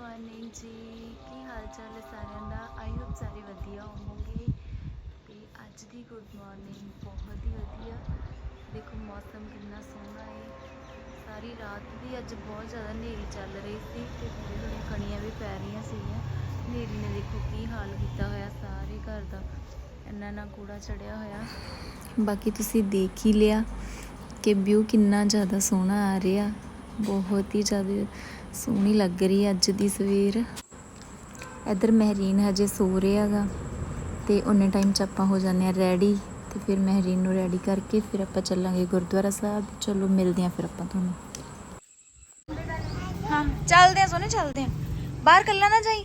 Morning ਜੀ। ਕੀ ਹਾਲ ਚਾਲ ਹੈ ਸਾਰਿਆਂ ਦਾ? ਆਈ ਹੋਪ ਸਾਰੇ ਵਧੀਆ ਹੋਵੋਗੇ। ਤੇ ਅੱਜ ਦੀ ਗੁੱਡ ਮਾਰਨਿੰਗ ਬਹੁਤ ਹੀ ਵਧੀਆ। ਦੇਖੋ, ਮੌਸਮ ਕਿੰਨਾ ਸੋਹਣਾ ਹੈ। ਸਾਰੀ ਰਾਤ ਵੀ ਅੱਜ ਬਹੁਤ ਜ਼ਿਆਦਾ ਹਨੇਰੀ ਚੱਲ ਰਹੀ ਸੀ ਤੇ ਥੋੜੀ ਥੋੜ੍ਹੀਆਂ ਕਣੀਆਂ ਵੀ ਪੈ ਰਹੀਆਂ ਸੀਗੀਆਂ। ਹਨੇਰੀ ਨੇ ਦੇਖੋ ਕੀ ਹਾਲ ਕੀਤਾ ਹੋਇਆ ਸਾਰੇ ਘਰ ਦਾ। ਇੰਨਾ ਨਾ ਕੂੜਾ ਚੜਿਆ ਹੋਇਆ। ਬਾਕੀ ਤੁਸੀਂ ਦੇਖ ਹੀ ਲਿਆ ਕਿ ਵਿਊ ਕਿੰਨਾ ਜ਼ਿਆਦਾ ਸੋਹਣਾ ਆ ਰਿਹਾ। ਬਹੁਤ ਹੀ ਜ਼ਿਆਦਾ ਸੋਹਣੀ ਲੱਗ ਰਹੀ ਹੈ ਅੱਜ ਦੀ ਸਵੇਰ। ਇੱਧਰ ਮਹਿਰੀਨ ਹਜੇ ਸੋ ਰਿਹਾ ਤੇ ਉਹਨੇ ਟਾਈਮ 'ਚ ਆਪਾਂ ਹੋ ਜਾਂਦੇ ਆ ਰੈਡੀ ਤੇ ਫਿਰ ਮਹਿਰੀਨ ਨੂੰ ਰੈਡੀ ਕਰਕੇ ਫਿਰ ਆਪਾਂ ਚੱਲਾਂਗੇ ਗੁਰਦੁਆਰਾ ਸਾਹਿਬ। ਚਲੋ ਮਿਲਦੇ ਆ ਫਿਰ ਆਪਾਂ ਤੁਹਾਨੂੰ। ਹਾਂ, ਚੱਲਦੇ ਆ ਸੋਨੇ ਚੱਲਦੇ ਆ ਬਾਹਰ ਕੱਲਾ ਨਾ ਜਾਈ।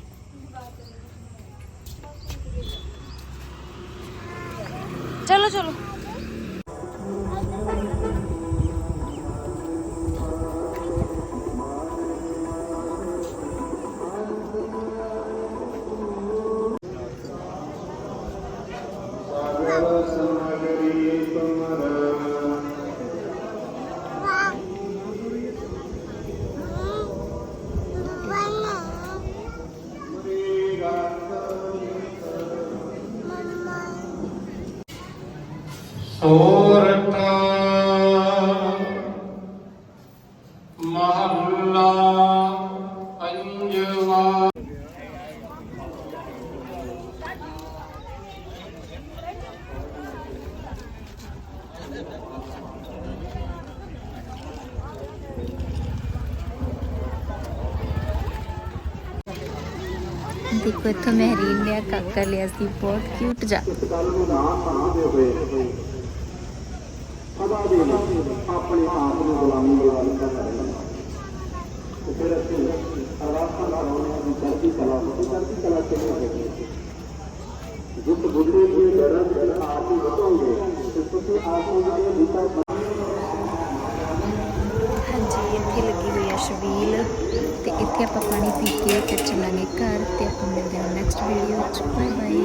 ਚਲੋ ਚਲੋ। ਸੋਰਠ ਮਹੱਲਾ ਪੰਜਵਾ ਦੇਖੋ ਇੱਥੋਂ ਮਹਿਰੀਨ ਨੇ ਆਹ ਕਾਕਾ ਲਿਆ ਸੀ ਬਹੁਤ ਕਿਊਟ ਜਾ ਗੱਲ ਨੂੰ ਨਾ ਸਮਝਦੇ ਛਬੀਲ ਤੇ ਇੱਥੇ ਆਪਾਂ ਪਾਣੀ ਪੀ ਕੇ ਫਿਰ ਚੱਲਾਂਗੇ ਘਰ ਤੇ ਆਪਾਂ ਮਿਲਦੇ ਹਾਂ ਨੈਕਸਟ ਵੀਡੀਓ ਚ। Bye bye